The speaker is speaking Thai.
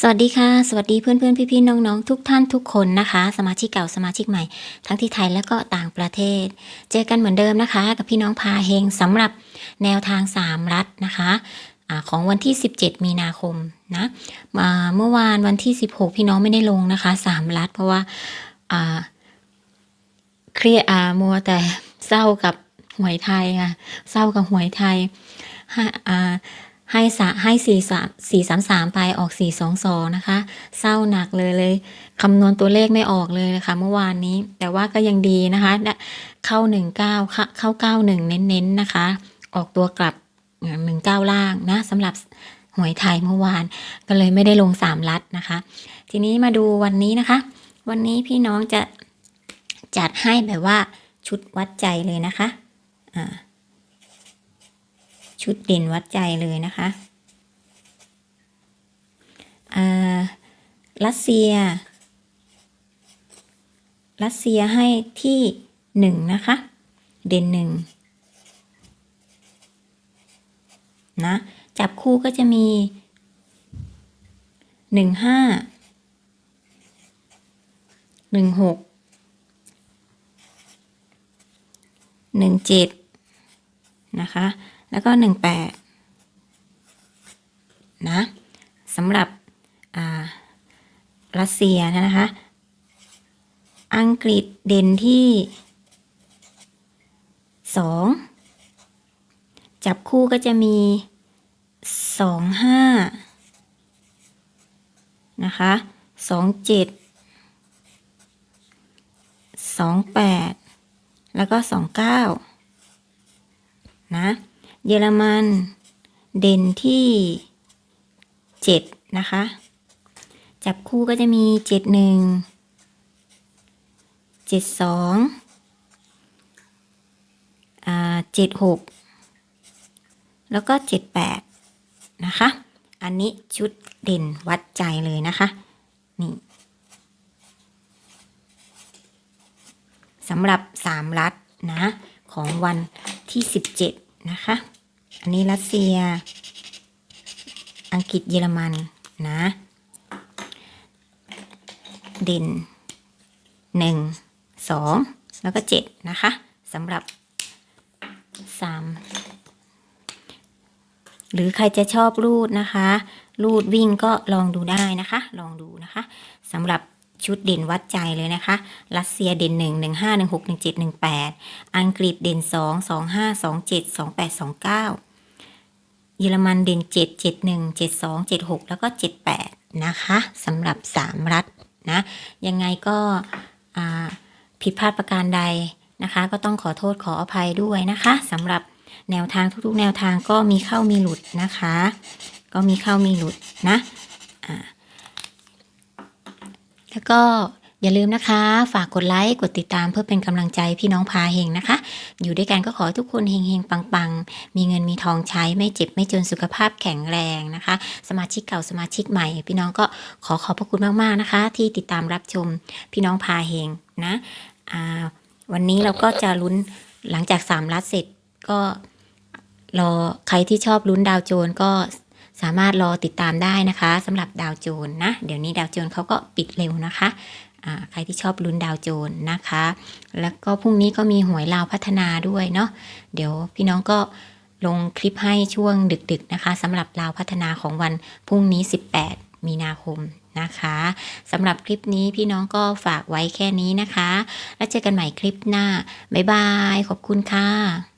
สวัสดีค่ะ สวัสดีเพื่อนเพื่อนพี่พี่ๆน้องๆทุกท่านทุกคนนะคะ สมาชิกเก่าสมาชิกใหม่ ทั้งที่ไทยและก็ต่างประเทศ เจอกันเหมือนเดิมนะคะ กับพี่น้องพาเฮงสำหรับแนวทาง 3 รัฐนะคะอาของวันที่ 17 มีนาคมนะมเมื่อวานวันที่ 16 พี่น้องไม่ได้ลงนะคะ 3 รัฐ เพราะว่าเครียดอามัวแต่เศร้ากับหวยไทยค่ะเศร้ากับหวยไทย ให้อ่าให้สะให้สี่สามสี่สามสามไปออกสี่สองสองนะคะ เศร้าหนักเลยเลยคำนวณตัวเลขไม่ออกเลยนะคะ เมื่อวานนี้ แต่ว่าก็ยังดีนะคะ เข้าหนึ่งเก้าเข้าเก้าหนึ่งเน้นๆนะคะ ออกตัวกลับหนึ่งเก้าล่างนะสำหรับหวยไทยเมื่อวาน ก็เลยไม่ได้ลงสามลัดนะคะ ทีนี้มาดูวันนี้นะคะ วันนี้พี่น้องจะจัดให้แบบว่าชุดวัดใจเลยนะคะอ่า ชุดเด่นวัดใจเลยนะคะอ่ารัสเซีย รัสเซียให้ที่หนึ่งนะคะ เด่นหนึ่งนะ จับคู่ก็จะมีหนึ่งห้าหนึ่งหกหนึ่งเจ็ดนะคะ แล้วก็หนึ่งแปดนะสำหรับรัสเซียนะคะ อังกฤษเด่นที่สองจับคู่ก็จะมีสองห้านะคะสองเจ็ดสองแปดแล้วก็สองเก้านะ เยอรมัน เด่นที่เจ็ดนะคะ จับคู่ก็จะมีเจ็ดหนึ่งเจ็ดสองเจ็ดหกแล้วก็เจ็ดแปดนะคะ อันนี้ชุดเด่นวัดใจเลยนะคะ นี่สำหรับสามรัฐนะ ของวันที่สิบเจ็ดนะคะ อันนี้รัสเซีย อังกฤษเยอรมันนะ เด่นหนึ่งสองแล้วก็เจ็ดนะคะสำหรับสามหรือใครจะชอบรูดนะคะ รูดวิ่งก็ลองดูได้นะคะ ลองดูนะคะสำหรับชุดเด่นวัดใจเลยนะคะ รัสเซียเด่นหนึ่งหนึ่งห้าหนึ่งหกหนึ่งเจ็ดหนึ่งแปดอังกฤษเด่นสองสองห้าสอง เยอรมันเด่นเจ็ดเจ็ดหนึ่งเจ็ดสองเจ็ดหกแล้วก็เจ็ดแปดนะคะสำหรับสามรัฐนะยังไงก็ผิดพลาดประการใดนะคะ ก็ต้องขอโทษขออภัยด้วยนะคะสำหรับแนวทางทุกๆ แนวทางก็มีเข้ามีหลุดนะคะ ก็มีเข้ามีหลุดนะแล้วก็ อย่าลืมนะคะ ฝากกดไลค์กดติดตามเพื่อเป็นกำลังใจพี่น้องพาเฮงนะคะ อยู่ด้วยกันก็ขอให้ทุกคนเฮงเฮงปังปังๆ มีเงินมีทองใช้ไม่เจ็บไม่จนสุขภาพแข็งแรงนะคะ สมาชิกเก่าสมาชิกใหม่ พี่น้องก็ขอขอบพระคุณมากๆนะคะ ที่ติดตามรับชมพี่น้องพาเฮงนะวันนี้เราก็จะลุ้นหลังจากสามรัดเสร็จก็รอใครที่ชอบลุ้นดาวโจนก็สามารถรอติดตามได้นะคะสำหรับดาวโจนนะ เดี๋ยวนี้ดาวโจนเขาก็ปิดเร็วนะคะ ใครที่ชอบลุ้นดาวโจนนะคะ แล้วก็พรุ่งนี้ก็มีหวยลาวพัฒนาด้วยเนาะเดี๋ยวพี่น้องก็ลงคลิปให้ช่วงดึกๆนะคะสำหรับลาวพัฒนาของวันพรุ่งนี้ 18 มีนาคมนะคะสำหรับคลิปนี้พี่น้องก็ฝากไว้แค่นี้นะคะ แล้วเจอกันใหม่คลิปหน้า บ๊ายบาย ขอบคุณค่ะ